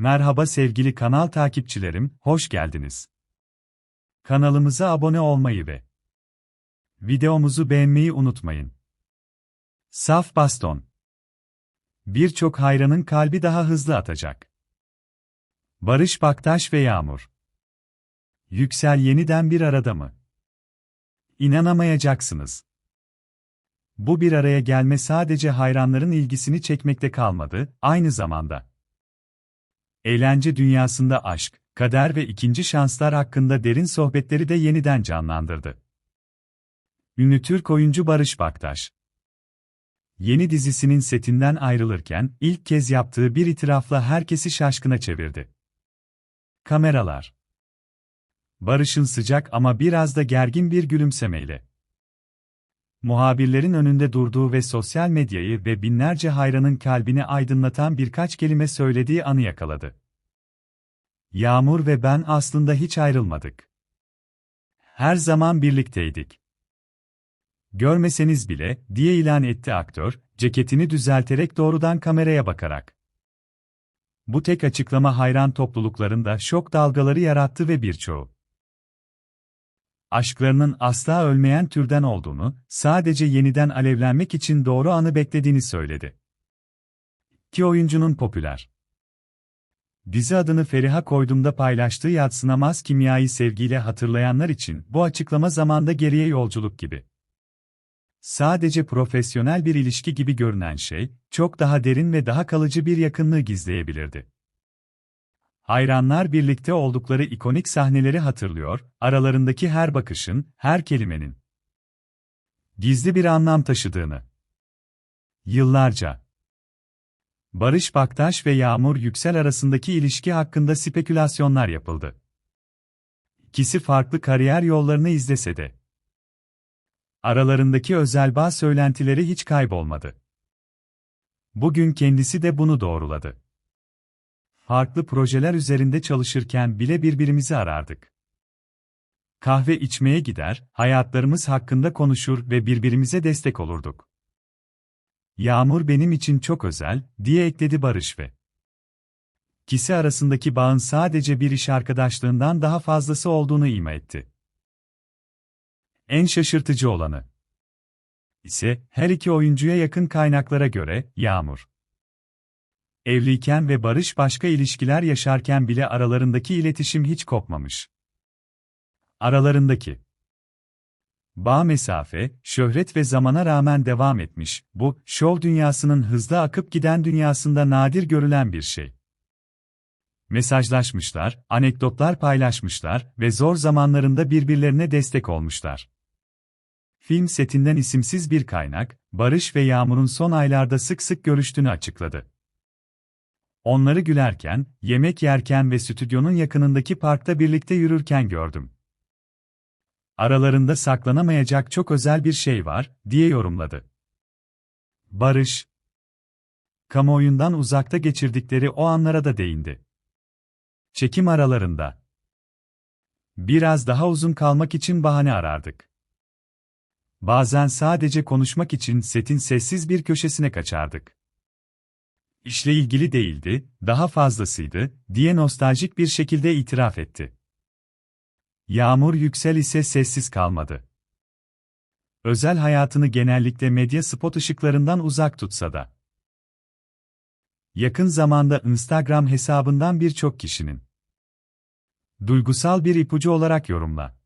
Merhaba sevgili kanal takipçilerim, hoş geldiniz. Kanalımıza abone olmayı ve videomuzu beğenmeyi unutmayın. Saf baston. Birçok hayranın kalbi daha hızlı atacak. Barış Baktaş ve Yağmur. Yüksel yeniden bir arada mı? İnanamayacaksınız. Bu bir araya gelme sadece hayranların ilgisini çekmekte kalmadı, aynı zamanda Eğlence dünyasında aşk, kader ve ikinci şanslar hakkında derin sohbetleri de yeniden canlandırdı. Ünlü Türk oyuncu Barış Baktaş Yeni dizisinin setinden ayrılırken ilk kez yaptığı bir itirafla herkesi şaşkına çevirdi. Kameralar Barış'ın sıcak ama biraz da gergin bir gülümsemeyle muhabirlerin önünde durduğu ve sosyal medyayı ve binlerce hayranın kalbini aydınlatan birkaç kelime söylediği anı yakaladı. Yağmur ve ben aslında hiç ayrılmadık. Her zaman birlikteydik. Görmeseniz bile, diye ilan etti aktör, ceketini düzelterek doğrudan kameraya bakarak. Bu tek açıklama hayran topluluklarında şok dalgaları yarattı ve birçoğu aşklarının asla ölmeyen türden olduğunu, sadece yeniden alevlenmek için doğru anı beklediğini söyledi. Ki oyuncunun popüler. Dizi adını Feriha koyduğumda paylaştığı yatsınamaz kimyayı sevgiyle hatırlayanlar için bu açıklama zamanda geriye yolculuk gibi. Sadece profesyonel bir ilişki gibi görünen şey, çok daha derin ve daha kalıcı bir yakınlığı gizleyebilirdi. Hayranlar birlikte oldukları ikonik sahneleri hatırlıyor, aralarındaki her bakışın, her kelimenin gizli bir anlam taşıdığını. Yıllarca Barış Baktaş ve Yağmur Yüksel arasındaki ilişki hakkında spekülasyonlar yapıldı. İkisi farklı kariyer yollarını izlese de aralarındaki özel bağ söylentileri hiç kaybolmadı. Bugün kendisi de bunu doğruladı farklı projeler üzerinde çalışırken bile birbirimizi arardık. Kahve içmeye gider, hayatlarımız hakkında konuşur ve birbirimize destek olurduk. Yağmur benim için çok özel, diye ekledi Barış ve kişi arasındaki bağın sadece bir iş arkadaşlığından daha fazlası olduğunu ima etti. En şaşırtıcı olanı ise her iki oyuncuya yakın kaynaklara göre Yağmur Evliyken ve Barış başka ilişkiler yaşarken bile aralarındaki iletişim hiç kopmamış. Aralarındaki bağ mesafe, şöhret ve zamana rağmen devam etmiş. Bu, şov dünyasının hızlı akıp giden dünyasında nadir görülen bir şey. Mesajlaşmışlar, anekdotlar paylaşmışlar ve zor zamanlarında birbirlerine destek olmuşlar. Film setinden isimsiz bir kaynak, Barış ve Yağmur'un son aylarda sık sık görüştüğünü açıkladı. Onları gülerken, yemek yerken ve stüdyonun yakınındaki parkta birlikte yürürken gördüm. Aralarında saklanamayacak çok özel bir şey var, diye yorumladı. Barış Kamuoyundan uzakta geçirdikleri o anlara da değindi. Çekim aralarında. Biraz daha uzun kalmak için bahane arardık. Bazen sadece konuşmak için setin sessiz bir köşesine kaçardık işle ilgili değildi, daha fazlasıydı, diye nostaljik bir şekilde itiraf etti. Yağmur Yüksel ise sessiz kalmadı. Özel hayatını genellikle medya spot ışıklarından uzak tutsa da. Yakın zamanda Instagram hesabından birçok kişinin duygusal bir ipucu olarak yorumla